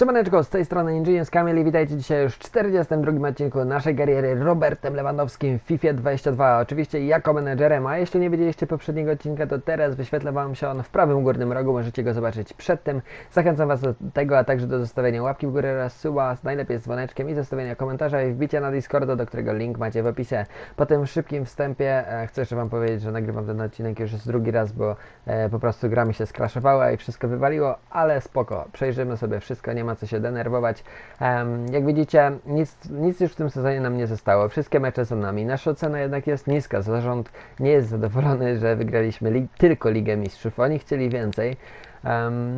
Siemaneczko, z tej strony Ingenious Kamil i witajcie dzisiaj już w 42 odcinku naszej kariery Robertem Lewandowskim w FIFA 22. Oczywiście jako menedżerem, a jeśli nie widzieliście poprzedniego odcinka, to teraz wyświetla Wam się on w prawym górnym rogu, możecie go zobaczyć przed tym. Zachęcam Was do tego, a także do zostawienia łapki w górę oraz suba, najlepiej z dzwoneczkiem i zostawienia komentarza i wbicia na Discorda, do którego link macie w opisie. Po tym szybkim wstępie e, chcę jeszcze Wam powiedzieć, że nagrywam ten odcinek już drugi raz, bo e, po prostu gra mi się skraszowała i wszystko wywaliło, ale spoko, przejrzymy sobie wszystko, nie ma co się denerwować. Jak widzicie, nic, nic już w tym sezonie nam nie zostało. Wszystkie mecze są nami. Nasza ocena jednak jest niska. Zarząd nie jest zadowolony, że wygraliśmy tylko Ligę Mistrzów. Oni chcieli więcej.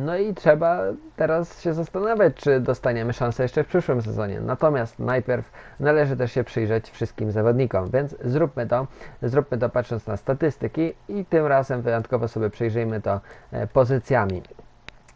No i trzeba teraz się zastanawiać, czy dostaniemy szansę jeszcze w przyszłym sezonie. Natomiast najpierw należy też się przyjrzeć wszystkim zawodnikom, więc zróbmy to. Zróbmy to patrząc na statystyki i tym razem wyjątkowo sobie przyjrzyjmy to e, pozycjami.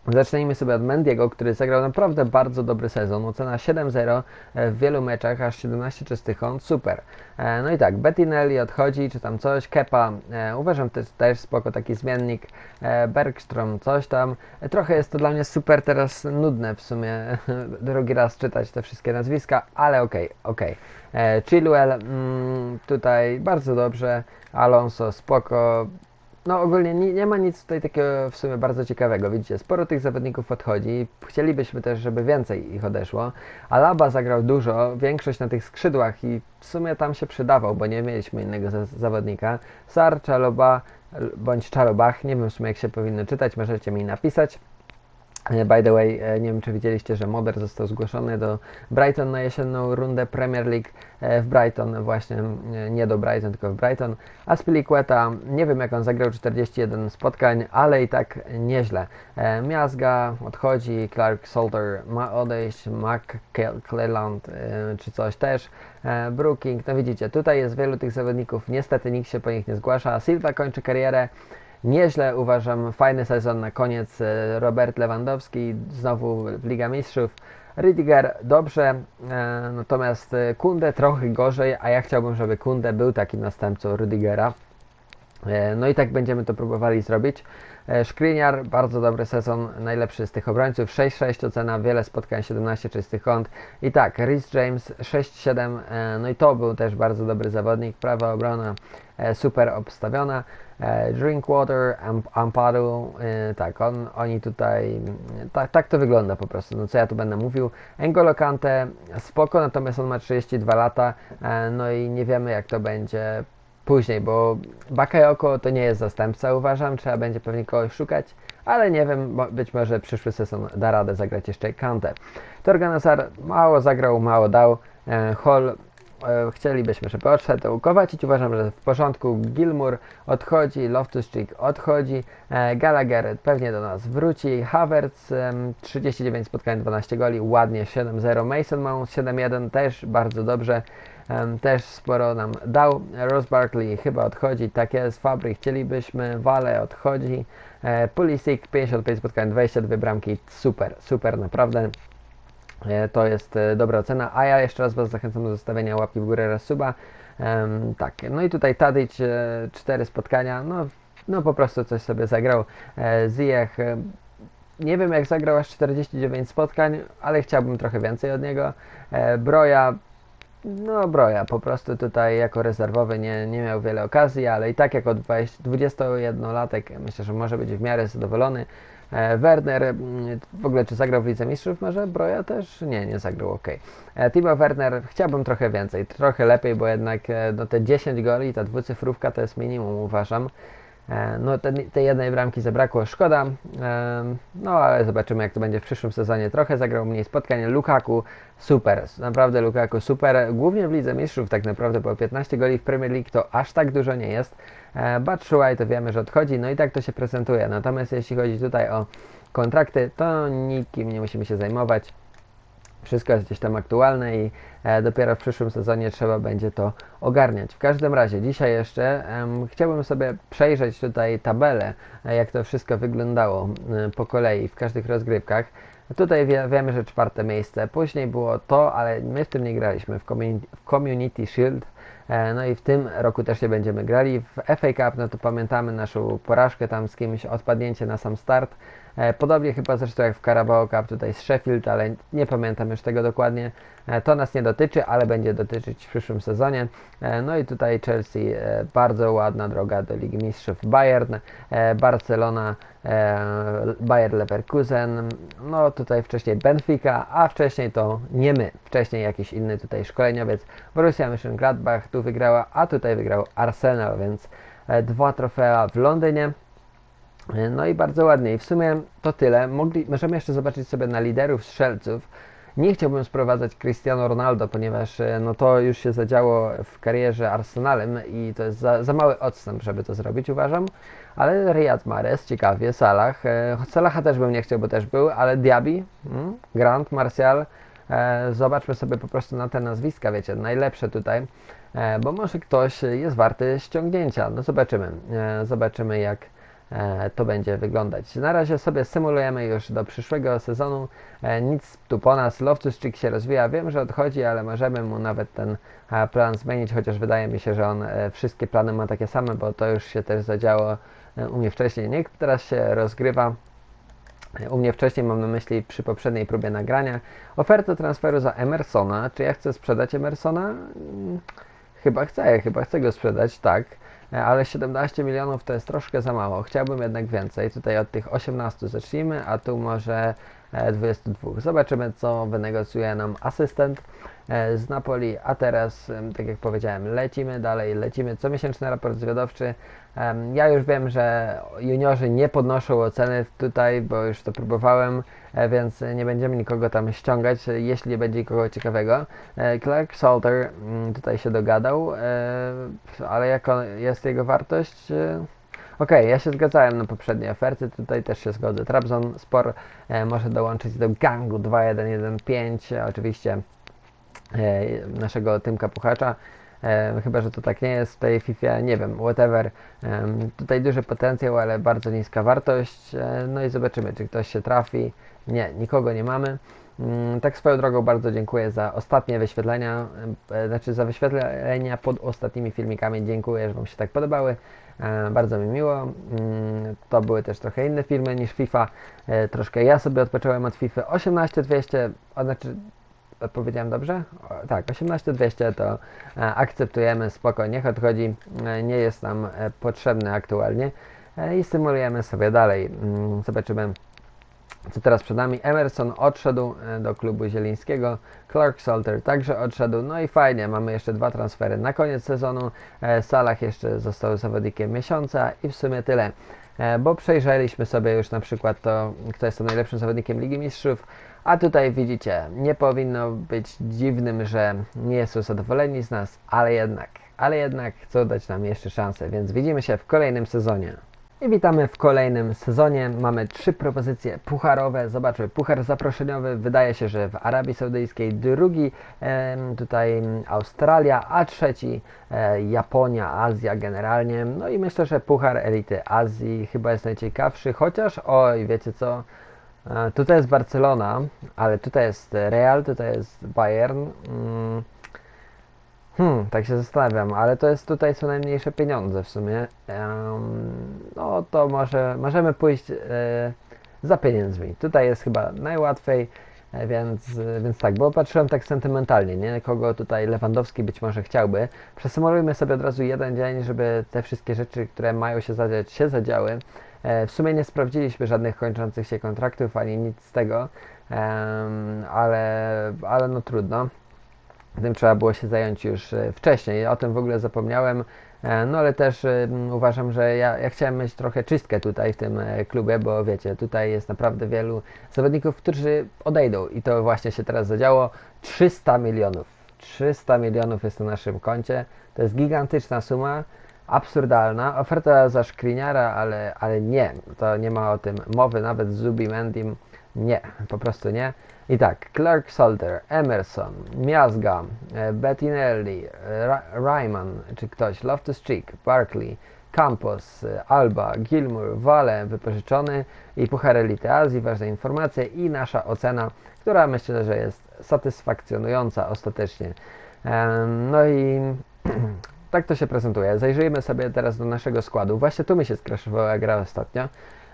Zacznijmy sobie od Mendiego, który zagrał naprawdę bardzo dobry sezon. Ocena 7-0 e, w wielu meczach, aż 17 czystych kąt, super. E, No i tak, Bettinelli odchodzi, czy tam coś, Kepa, e, uważam też, też spoko taki zmiennik, e, Bergstrom, coś tam. Trochę jest to dla mnie super teraz nudne w sumie, drugi raz czytać te wszystkie nazwiska, ale okej, okej. E, Chilwell, mm, tutaj bardzo dobrze, Alonso, spoko, no ogólnie nie, nie ma nic tutaj takiego w sumie bardzo ciekawego. Widzicie, sporo tych zawodników odchodzi. Chcielibyśmy też, żeby więcej ich odeszło. Alaba zagrał dużo, większość na tych skrzydłach i w sumie tam się przydawał, bo nie mieliśmy innego za zawodnika. Sar, Czaloba bądź Czalobach, nie wiem w sumie jak się powinno czytać, możecie mi napisać. E, By the way, e, nie wiem czy widzieliście, że Moder został zgłoszony do Brighton na jesienną rundę Premier League e, w Brighton, właśnie nie do Brighton, tylko w Brighton. A Spilicueta, nie wiem jak on zagrał 41 spotkań, ale i tak nieźle. Miazga odchodzi, Clark Salter ma odejść, McClelland e, czy coś też, Brooking, no widzicie, tutaj jest wielu tych zawodników, niestety nikt się po nich nie zgłasza. Silva kończy karierę. Nieźle uważam, fajny sezon na koniec. e, Robert Lewandowski znowu Liga Mistrzów. Rydiger dobrze, e, natomiast e, Kunde trochę gorzej, a ja chciałbym, żeby Kunde był takim następcą Rüdigera. E, No i tak będziemy to próbowali zrobić. Skriniar, bardzo dobry sezon, najlepszy z tych obrońców, 6-6 ocena, wiele spotkań, 17 czystych kąt. I tak, Rhys James 6-7, e, no i to był też bardzo dobry zawodnik, prawa obrona super obstawiona. E, Drinkwater, Am- Ampadu, e, tak, on, oni tutaj, mm, tak, tak to wygląda po prostu, no co ja tu będę mówił. N'Golo Kante, spoko, natomiast on ma 32 lata, e, no i nie wiemy jak to będzie później, bo Bakayoko to nie jest zastępca, uważam, trzeba będzie pewnie kogoś szukać, ale nie wiem, być może przyszły sezon da radę zagrać jeszcze Kante. Torganasar mało zagrał, mało dał, Hall chcielibyśmy, żeby odszedł. Kowacic uważam, że w porządku. Gilmour odchodzi, Loftus-Cheek odchodzi, e, Gallagher pewnie do nas wróci, Havertz em, 39 spotkań, 12 goli, ładnie 7-0, Mason Mount 7-1 też bardzo dobrze. Też sporo nam dał. Ross Barkley chyba odchodzi, tak jest. Fabry chcielibyśmy, Wale odchodzi. E, Pulisic 55 spotkań, 22 bramki, super, super naprawdę. E, To jest e, dobra ocena, a ja jeszcze raz Was zachęcam do zostawienia łapki w górę oraz suba. Em, tak, no i tutaj Tadic, e, cztery spotkania, no, no po prostu coś sobie zagrał. Ziyech, nie wiem jak zagrał aż 49 spotkań, ale chciałbym trochę więcej od niego. Broja, no Broja po prostu tutaj jako rezerwowy nie, nie miał wiele okazji, ale i tak jako 20 21-latek myślę, że może być w miarę zadowolony. E, Werner, mm, w ogóle czy zagrał w Lidze Mistrzów? Może Broja też? Nie, nie zagrał, ok. E, Timo Werner, chciałbym trochę więcej, trochę lepiej, bo jednak e, no, te 10 goli, ta dwucyfrówka to jest minimum uważam. E, No te, tej jednej bramki zabrakło, szkoda. E, No ale zobaczymy jak to będzie w przyszłym sezonie. Trochę zagrał mniej spotkań. Lukaku super, naprawdę Lukaku super. Głównie w Lidze Mistrzów tak naprawdę, bo 15 goli w Premier League to aż tak dużo nie jest. E, Batshuayi to wiemy, że odchodzi, no i tak to się prezentuje. Natomiast jeśli chodzi tutaj o kontrakty, to nikim nie musimy się zajmować. Wszystko jest gdzieś tam aktualne i e, dopiero w przyszłym sezonie trzeba będzie to ogarniać. W każdym razie, dzisiaj jeszcze chciałbym sobie przejrzeć tutaj tabelę, e, jak to wszystko wyglądało e, po kolei w każdych rozgrywkach. Tutaj wie, wiemy, że czwarte miejsce. Później było to, ale my w tym nie graliśmy, w community Shield. E, No i w tym roku też nie będziemy grali. W FA Cup, no to pamiętamy naszą porażkę tam z kimś, odpadnięcie na sam start. E, Podobnie chyba zresztą jak w Carabao Cup tutaj z Sheffield, ale nie pamiętam już tego dokładnie. E, To nas nie dotyczy, ale będzie dotyczyć w przyszłym sezonie. No i tutaj Chelsea, bardzo ładna droga do Ligi Mistrzów. Bayern, Barcelona, e, Bayer Leverkusen, no tutaj wcześniej Benfica, a wcześniej to nie my, wcześniej jakiś inny tutaj szkoleniowiec. Borussia Mönchengladbach tu wygrała, a tutaj wygrał Arsenal, więc e, dwa trofea w Londynie. E, No i bardzo ładnie. I w sumie to tyle. Mogli, możemy jeszcze zobaczyć sobie na liderów strzelców. Nie chciałbym sprowadzać Cristiano Ronaldo, ponieważ e, no to już się zadziało w karierze Arsenalem i to jest za, za mały odstęp, żeby to zrobić, uważam. Ale Riyad Mahrez, ciekawie, Salah. Salaha też bym nie chciał, bo też był, ale Diaby, mm, Grant, Martial. E, zobaczmy sobie po prostu na te nazwiska, wiecie, najlepsze tutaj, e, bo może ktoś jest warty ściągnięcia. No zobaczymy. E, zobaczymy jak to będzie wyglądać. Na razie sobie symulujemy już do przyszłego sezonu. Nic tu po nas. Loftus-Cheek się rozwija. Wiem, że odchodzi, ale możemy mu nawet ten plan zmienić, chociaż wydaje mi się, że on wszystkie plany ma takie same, bo to już się też zadziało u mnie wcześniej. Niech teraz się rozgrywa. U mnie wcześniej mam na myśli przy poprzedniej próbie nagrania ofertę transferu za Emersona. Czy ja chcę sprzedać Emersona? Mm, Chyba chcę, chyba chcę go sprzedać, tak. E, Ale 17 milionów to jest troszkę za mało. Chciałbym jednak więcej. Tutaj od tych 18 zacznijmy, a tu może 22. Zobaczymy, co wynegocjuje nam asystent e, z Napoli. A teraz, tak jak powiedziałem, lecimy dalej, lecimy. Comiesięczny raport zwiadowczy. Ja już wiem, że juniorzy nie podnoszą oceny tutaj, bo już to próbowałem, e, więc nie będziemy nikogo tam ściągać, e, jeśli będzie nikogo ciekawego. E, Clark Salter mm, tutaj się dogadał, e, ale jaka jest jego wartość? E, Okej, ja się zgadzałem na poprzednie oferty, tutaj też się zgodzę. Trabzon Spor e, może dołączyć do gangu 2115, oczywiście e, naszego Tymka Puchacza. E, chyba, że to tak nie jest w tej FIFA, nie wiem, whatever. Em, tutaj duży potencjał, ale bardzo niska wartość. E, no i zobaczymy, czy ktoś się trafi. Nie, nikogo nie mamy. Mm, Tak swoją drogą bardzo dziękuję za ostatnie wyświetlenia, e, znaczy za wyświetlenia pod ostatnimi filmikami. Dziękuję, że Wam się tak podobały. E, Bardzo mi miło. Mm, To były też trochę inne filmy niż FIFA. E, Troszkę ja sobie odpocząłem od FIFA 18200, a znaczy powiedziałem dobrze? O, tak, 18200 to e, akceptujemy, spoko, niech odchodzi, nie jest nam potrzebny aktualnie i symulujemy sobie dalej. Mm, Zobaczymy co teraz przed nami. Emerson odszedł e, do klubu zielińskiego, Clark Salter także odszedł, no i fajnie, mamy jeszcze dwa transfery na koniec sezonu. E, Salah jeszcze został zawodnikiem miesiąca i w sumie tyle. E, Bo przejrzeliśmy sobie już na przykład to, kto jest tam najlepszym zawodnikiem Ligi Mistrzów, a tutaj widzicie, nie powinno być dziwnym, że nie są zadowoleni z nas, ale jednak, ale jednak chcą dać nam jeszcze szansę, więc widzimy się w kolejnym sezonie. I witamy w kolejnym sezonie. Mamy trzy propozycje pucharowe. Zobaczmy, puchar zaproszeniowy wydaje się, że w Arabii Saudyjskiej, drugi em, tutaj Australia, a trzeci e, Japonia, Azja generalnie. No i myślę, że puchar elity Azji chyba jest najciekawszy, chociaż oj, wiecie co? E, Tutaj jest Barcelona, ale tutaj jest Real, tutaj jest Bayern. Mm. Hmm, tak się zastanawiam, ale to jest tutaj są najmniejsze pieniądze w sumie. Em, no to może możemy pójść e, za pieniędzmi. Tutaj jest chyba najłatwiej, e, więc, więc tak, bo patrzyłem tak sentymentalnie, nie? Kogo tutaj Lewandowski być może chciałby. Przesymulujmy sobie od razu jeden dzień, żeby te wszystkie rzeczy, które mają się zadziać, się zadziały. E, w sumie nie sprawdziliśmy żadnych kończących się kontraktów, ani nic z tego, em, ale, ale no trudno. Tym trzeba było się zająć już e, wcześniej. O tym w ogóle zapomniałem. E, No ale też e, uważam, że ja, ja chciałem mieć trochę czystkę tutaj w tym klubie, bo wiecie, tutaj jest naprawdę wielu zawodników, którzy odejdą i to właśnie się teraz zadziało. 300 milionów. 300 milionów jest na naszym koncie. To jest gigantyczna suma, absurdalna. Oferta za Szkliniara, ale, ale nie, to nie ma o tym mowy, nawet z Zubi Mendim. Nie, po prostu nie. I tak, Clark Salter, Emerson, Miazga, e, Bettinelli, e, Ryman, czy ktoś, Loftus-Cheek, Barkley, Campos, e, Alba, Gilmour, Vale wypożyczony i Puchar Elity Azji, ważne informacje i nasza ocena, która myślę, że jest satysfakcjonująca ostatecznie. Em, No i tak to się prezentuje. Zajrzyjmy sobie teraz do naszego składu. Właśnie tu mi się skraszowała gra ostatnio,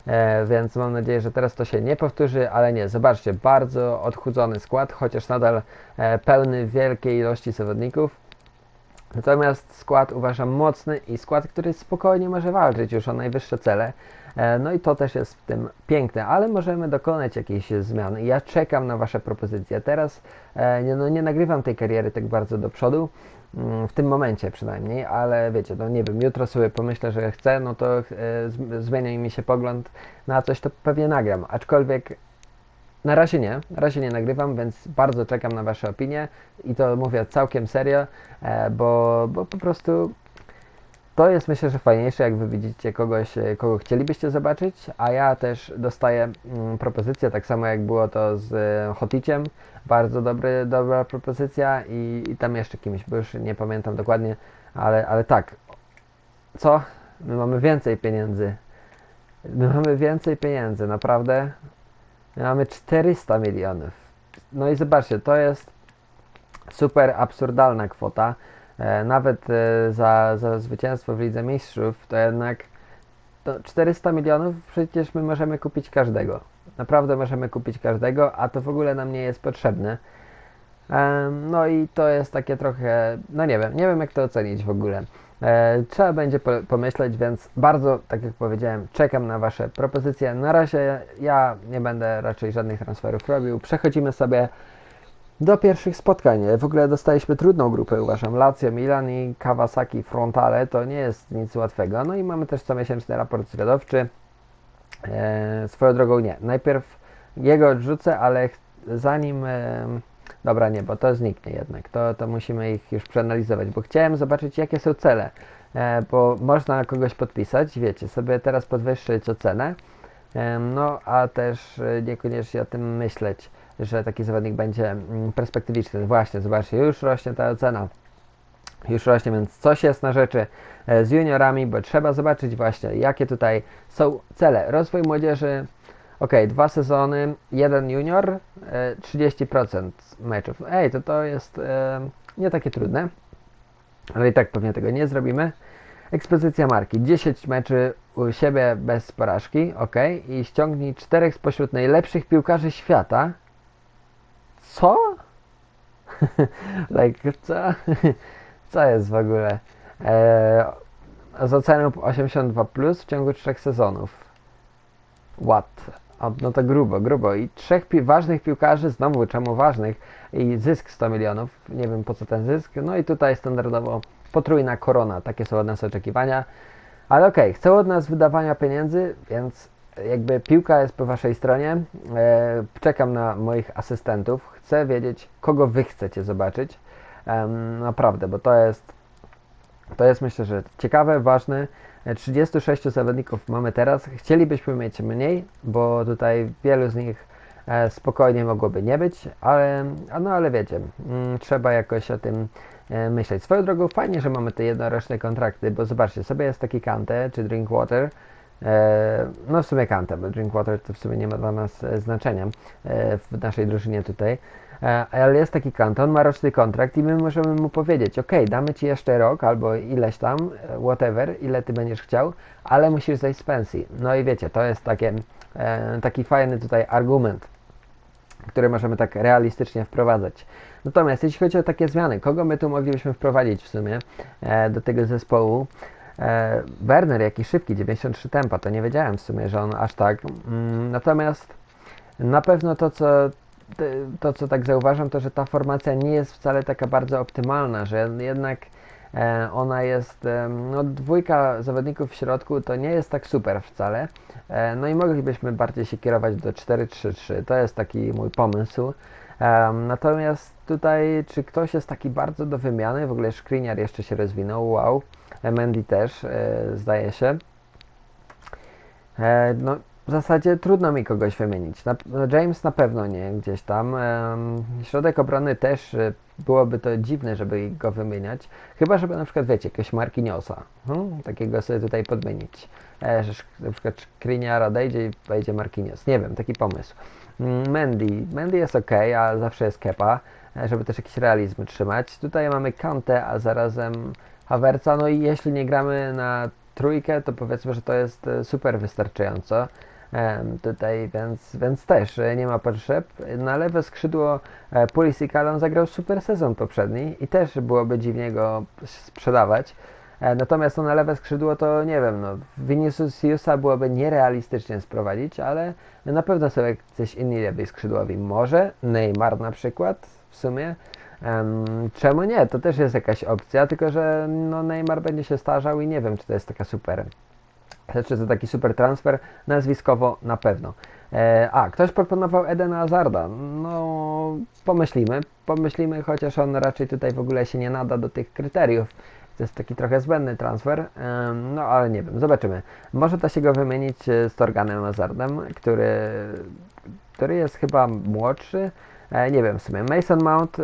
e, więc mam nadzieję, że teraz to się nie powtórzy, ale nie, zobaczcie, bardzo odchudzony skład, chociaż nadal e, pełny wielkiej ilości zawodników. Natomiast skład uważam mocny i skład, który spokojnie może walczyć już o najwyższe cele. E, No i to też jest w tym piękne, ale możemy dokonać jakiejś zmiany. Ja czekam na Wasze propozycje. Teraz nie, no, nie nagrywam tej kariery tak bardzo do przodu, w tym momencie przynajmniej, ale wiecie, no nie wiem, jutro sobie pomyślę, że chcę, no to zmieni mi się pogląd na coś, to pewnie nagram. Aczkolwiek na razie nie, na razie nie nagrywam, więc bardzo czekam na Wasze opinie i to mówię całkiem serio, e, bo, bo po prostu to jest myślę, że fajniejsze, jak Wy widzicie kogoś, e, kogo chcielibyście zobaczyć, a ja też dostaję mm, propozycję, tak samo jak było to z e, Hoticiem, bardzo dobry, dobra propozycja i, i tam jeszcze kimś, bo już nie pamiętam dokładnie, ale, ale tak, co? My mamy więcej pieniędzy. My mamy więcej pieniędzy, naprawdę. My mamy 400 milionów. No i zobaczcie, to jest super absurdalna kwota. E, nawet e, za, za zwycięstwo w Lidze Mistrzów to jednak to 400 milionów przecież my możemy kupić każdego. Naprawdę możemy kupić każdego, a to w ogóle nam nie jest potrzebne. Em, No i to jest takie trochę, no nie wiem, nie wiem jak to ocenić w ogóle. E, Trzeba będzie po, pomyśleć, więc bardzo, tak jak powiedziałem, czekam na Wasze propozycje. Na razie ja nie będę raczej żadnych transferów robił. Przechodzimy sobie do pierwszych spotkań. W ogóle dostaliśmy trudną grupę, uważam. Lazio, Milan i Kawasaki Frontale to nie jest nic łatwego. No i mamy też comiesięczny raport zwiadowczy. E, swoją drogą nie. Najpierw jego odrzucę, ale zanim. E, dobra, nie, bo to zniknie jednak. To, to musimy ich już przeanalizować, bo chciałem zobaczyć, jakie są cele. E, bo można kogoś podpisać, wiecie, sobie teraz podwyższyć ocenę. Em, No, a też e, niekoniecznie o tym myśleć, że taki zawodnik będzie mm, perspektywiczny. Właśnie, zobaczcie, już rośnie ta ocena. Już rośnie, więc coś jest na rzeczy e, z juniorami, bo trzeba zobaczyć właśnie, jakie tutaj są cele. Rozwój młodzieży, ok, dwa sezony, jeden junior, e, 30% meczów. Ej, to to jest e, nie takie trudne, ale i tak pewnie tego nie zrobimy. Ekspozycja marki. 10 meczy u siebie bez porażki, ok. I ściągnij czterech spośród najlepszych piłkarzy świata. Co? like, co? co jest w ogóle? Eee, z oceną 82 plus w ciągu trzech sezonów. What? No to grubo, grubo. I trzech pi- ważnych piłkarzy, znowu czemu ważnych, i zysk 100 milionów. Nie wiem po co ten zysk. No i tutaj standardowo potrójna korona. Takie są od nas oczekiwania. Ale okej, chcą od nas wydawania pieniędzy, więc jakby piłka jest po waszej stronie. E, czekam na moich asystentów. Chcę wiedzieć, kogo wy chcecie zobaczyć. Naprawdę, bo to jest to jest myślę, że ciekawe, ważne. E, 36 zawodników mamy teraz. Chcielibyśmy mieć mniej, bo tutaj wielu z nich e, spokojnie mogłoby nie być, ale, no ale wiecie, trzeba jakoś o tym e, myśleć. Swoją drogą fajnie, że mamy te jednoroczne kontrakty, bo zobaczcie, sobie jest taki Kante czy Drinkwater, e, no w sumie Kante, bo Drinkwater to w sumie nie ma dla nas e, znaczenia e, w naszej drużynie tutaj. E, Ale jest taki Kante, on ma roczny kontrakt i my możemy mu powiedzieć, ok, damy ci jeszcze rok albo ileś tam, e, whatever, ile ty będziesz chciał, ale musisz zejść z pensji. No i wiecie, to jest takie, e, taki fajny tutaj argument, który możemy tak realistycznie wprowadzać. Natomiast jeśli chodzi o takie zmiany, kogo my tu moglibyśmy wprowadzić w sumie e, do tego zespołu? E, Werner, jaki szybki, 93 tempa, to nie wiedziałem w sumie, że on aż tak. Mm, natomiast na pewno to, co to, co tak zauważam, to że ta formacja nie jest wcale taka bardzo optymalna, że jednak e, ona jest, e, no dwójka zawodników w środku to nie jest tak super wcale, no i moglibyśmy bardziej się kierować do 4-3-3, to jest taki mój pomysł. Natomiast tutaj, czy ktoś jest taki bardzo do wymiany, w ogóle Skriniar jeszcze się rozwinął, wow, Mendy też, e, zdaje się. E, no, w zasadzie trudno mi kogoś wymienić. No James na pewno nie, gdzieś tam. Środek obrony też e, byłoby to dziwne, żeby go wymieniać. Chyba, żeby na przykład, wiecie, jakiegoś Marquinhosa, hmm? takiego sobie tutaj podmienić. Że na przykład Skriniar odejdzie i wejdzie Marquinhos. Nie wiem, taki pomysł. Mm, Mendy. Mendy jest ok, a zawsze jest kepa, żeby też jakiś realizm trzymać. Tutaj mamy Kante, a zarazem Havertza. No i jeśli nie gramy na trójkę, to powiedzmy, że to jest e, super wystarczająco. Tutaj, więc, więc też e, nie ma potrzeb. Na lewe skrzydło e, Pulisic, on zagrał super sezon poprzedni i też byłoby dziwnie go sprzedawać. Natomiast no, na lewe skrzydło to nie wiem, no, Viniciusa byłoby nierealistycznie sprowadzić, ale na pewno są jacyś inni lewej skrzydłowi. Może Neymar na przykład w sumie. Em, czemu nie? To też jest jakaś opcja, tylko że no, Neymar będzie się starzał i nie wiem, czy to jest taka super czy to taki super transfer? Nazwiskowo na pewno. E, a, ktoś proponował Edena Hazarda. No, pomyślimy, pomyślimy, chociaż on raczej tutaj w ogóle się nie nada do tych kryteriów. To jest taki trochę zbędny transfer, no ale nie wiem, zobaczymy. Może da się go wymienić e, z Torganem Hazardem, który, który jest chyba młodszy. E, nie wiem w sumie. Mason Mount,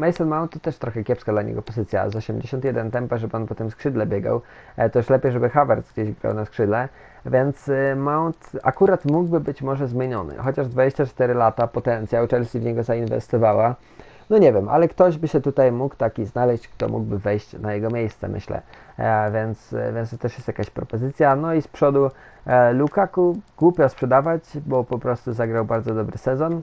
Mason Mount to też trochę kiepska dla niego pozycja. Z 81 tempa, żeby on po tym skrzydle biegał. E, to już lepiej, żeby Havertz gdzieś grał na skrzydle. Więc e, Mount akurat mógłby być może zmieniony. Chociaż 24 lata, potencjał, Chelsea w niego zainwestowała. No nie wiem, ale ktoś by się tutaj mógł taki znaleźć, kto mógłby wejść na jego miejsce, myślę. E, więc, więc to też jest jakaś propozycja. No i z przodu e, Lukaku głupio sprzedawać, bo po prostu zagrał bardzo dobry sezon.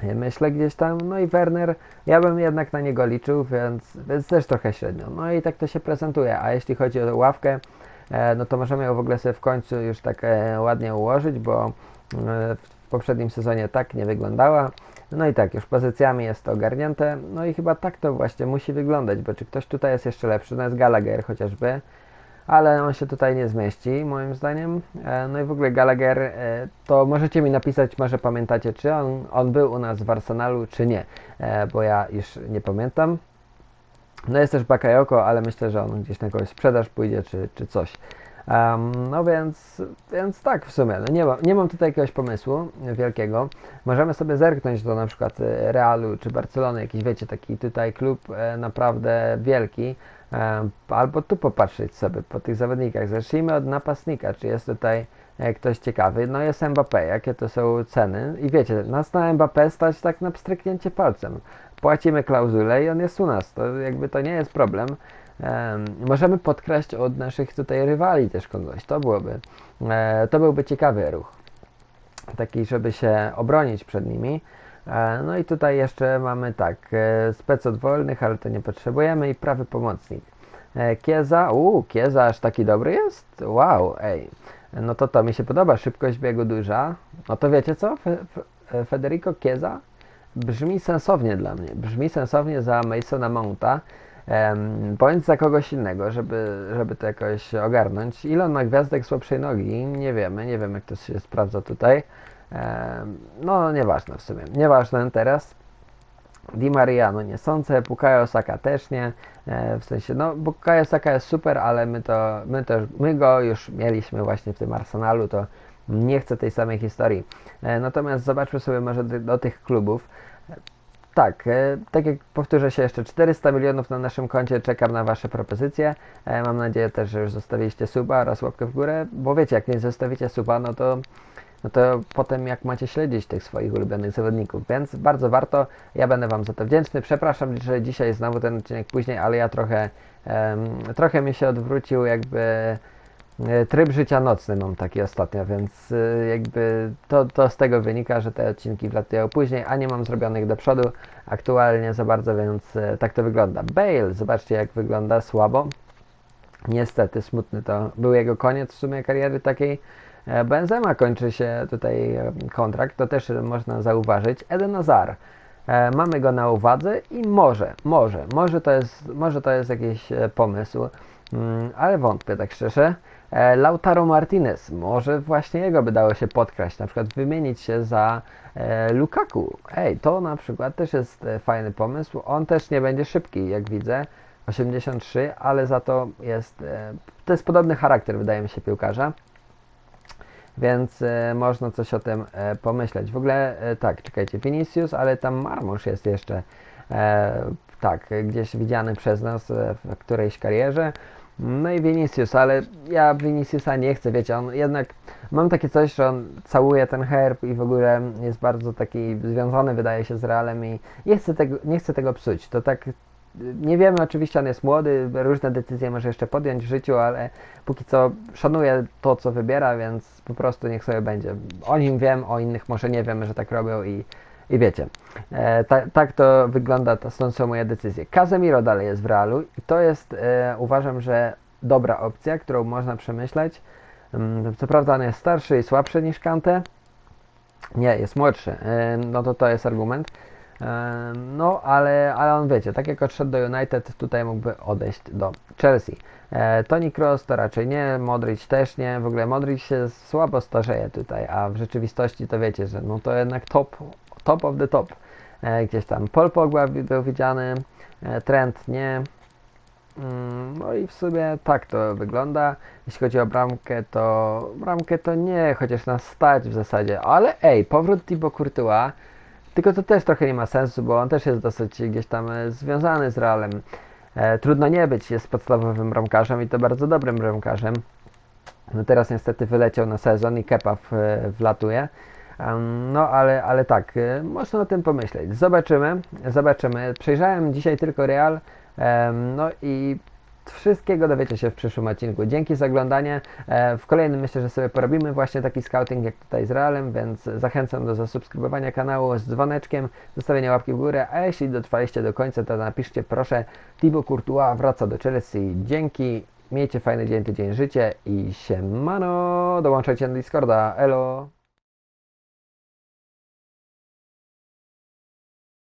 E, Myślę gdzieś tam, no i Werner, ja bym jednak na niego liczył, więc, więc też trochę średnio. No i tak to się prezentuje, a jeśli chodzi o ławkę, e, no to możemy ją w ogóle sobie w końcu już tak e, ładnie ułożyć, bo w poprzednim sezonie tak nie wyglądała. No i tak, już pozycjami jest to ogarnięte, no i chyba tak to właśnie musi wyglądać, bo czy ktoś tutaj jest jeszcze lepszy, no jest Gallagher chociażby, ale on się tutaj nie zmieści, moim zdaniem. E, No i w ogóle Gallagher, e, to możecie mi napisać, może pamiętacie, czy on, on był u nas w Arsenalu, czy nie, e, bo ja już nie pamiętam. No jest też Bakayoko, ale myślę, że on gdzieś na jakąś sprzedaż pójdzie, czy, czy coś. Em, no więc, więc tak w sumie, no nie, ma, nie mam tutaj jakiegoś pomysłu wielkiego. Możemy sobie zerknąć do na przykład Realu czy Barcelony, jakiś wiecie, taki tutaj klub naprawdę wielki. Albo tu popatrzeć sobie po tych zawodnikach. Zacznijmy od napastnika, czy jest tutaj e, ktoś ciekawy. No jest Mbappé, jakie to są ceny. I wiecie, nas na Mbappé stać tak na pstryknięcie palcem. Płacimy klauzulę i on jest u nas. To jakby to nie jest problem. Em, możemy podkraść od naszych tutaj rywali też kogoś. To byłoby, e, to byłby ciekawy ruch. Taki, żeby się obronić przed nimi. E, no i tutaj jeszcze mamy tak, e, spec od wolnych, ale to nie potrzebujemy i prawy pomocnik. E, Kieza, uuu, Kieza aż taki dobry jest? Wow, ej. No to to mi się podoba, szybkość biegu duża. No to wiecie co? Fe, Fe, Federico Kieza brzmi sensownie dla mnie. Brzmi sensownie za Masona Mounta. Em, bądź za kogoś innego, żeby, żeby to jakoś ogarnąć. Ile on ma gwiazdek słabszej nogi? Nie wiemy, nie wiem jak to się sprawdza tutaj. No nieważne w sumie, nieważne teraz. Di Maria, no nie sądzę, Bukayo Saka też nie, e, w sensie, no Bukayo Saka jest super, ale my to, my to, my go już mieliśmy właśnie w tym Arsenalu, to nie chcę tej samej historii. E, natomiast zobaczmy sobie może do, tych klubów. Tak, e, tak jak powtórzę się jeszcze, 400 milionów na naszym koncie, czekam na Wasze propozycje. Mam nadzieję też, że już zostawiliście suba oraz łapkę w górę, bo wiecie, jak nie zostawicie suba, no to, no to potem jak macie śledzić tych swoich ulubionych zawodników, więc bardzo warto, ja będę Wam za to wdzięczny. Przepraszam, że dzisiaj znowu ten odcinek później, ale ja trochę, em, trochę mi się odwrócił jakby E, Tryb życia nocny mam taki ostatnio, więc e, jakby to, to z tego wynika, że te odcinki wlatują później, a nie mam zrobionych do przodu aktualnie za bardzo, więc e, tak to wygląda. Bale, zobaczcie jak wygląda słabo. Niestety smutny to był jego koniec w sumie kariery takiej. E, Benzema kończy się tutaj e, kontrakt, to też można zauważyć. Eden Hazard. E, Mamy go na uwadze i może, może, może to jest, może to jest jakiś pomysł, mm, ale wątpię tak szczerze. Lautaro Martinez, może właśnie jego by dało się podkraść, na przykład wymienić się za Lukaku. Ej, to na przykład też jest fajny pomysł. On też nie będzie szybki, jak widzę. 83, ale za to jest. To jest podobny charakter, wydaje mi się, piłkarza. Więc e, można coś o tym e, pomyśleć. W ogóle e, tak, czekajcie, Vinicius, ale tam Marmusz jest jeszcze. Tak, gdzieś widziany przez nas w którejś karierze. No i Vinicius, ale ja Viniciusa nie chcę, wiecie, on jednak, mam takie coś, że on całuje ten herb i w ogóle jest bardzo taki związany, wydaje się, z Realem i nie chcę tego, nie chcę tego psuć. To tak, nie wiemy, oczywiście on jest młody, różne decyzje może jeszcze podjąć w życiu, ale póki co szanuję to, co wybiera, więc po prostu niech sobie będzie. O nim wiem, o innych może nie wiemy, że tak robią i, i wiecie. E, ta, tak to wygląda, to stąd są moje decyzje. Casemiro dalej jest w Realu i to jest, e, uważam, że dobra opcja, którą można przemyśleć. Mm, Co prawda on jest starszy i słabszy niż Kante. Nie, jest młodszy. E, No to to jest argument. No, ale, ale on wiecie, tak jak odszedł do United, tutaj mógłby odejść do Chelsea. E, Toni Kroos to raczej nie, Modric też nie. W ogóle Modric się słabo starzeje tutaj, a w rzeczywistości to wiecie, że no to jednak top, top of the top. E, Gdzieś tam Paul Pogba był widziany, e, Trent nie. Mm, No i w sumie tak to wygląda. Jeśli chodzi o bramkę, to bramkę to nie, chociaż nas stać w zasadzie. Ale ej, powrót Thibaut Courtois, tylko to też trochę nie ma sensu, bo on też jest dosyć gdzieś tam e, związany z Realem. E, trudno nie być, jest podstawowym bramkarzem i to bardzo dobrym bramkarzem. No teraz niestety wyleciał na sezon i Kepa w, wlatuje. Em, No ale, ale tak, e, można o tym pomyśleć. Zobaczymy, zobaczymy. Przejrzałem dzisiaj tylko Real, no i wszystkiego dowiecie się w przyszłym odcinku. Dzięki za oglądanie. E, W kolejnym myślę, że sobie porobimy właśnie taki scouting jak tutaj z Realem, więc zachęcam do zasubskrybowania kanału z dzwoneczkiem, zostawienia łapki w górę, a jeśli dotrwaliście do końca, to napiszcie proszę Thibaut Courtois wraca do Chelsea. Dzięki, miejcie fajny dzień, tydzień życie i siemano, dołączajcie na Discorda, elo!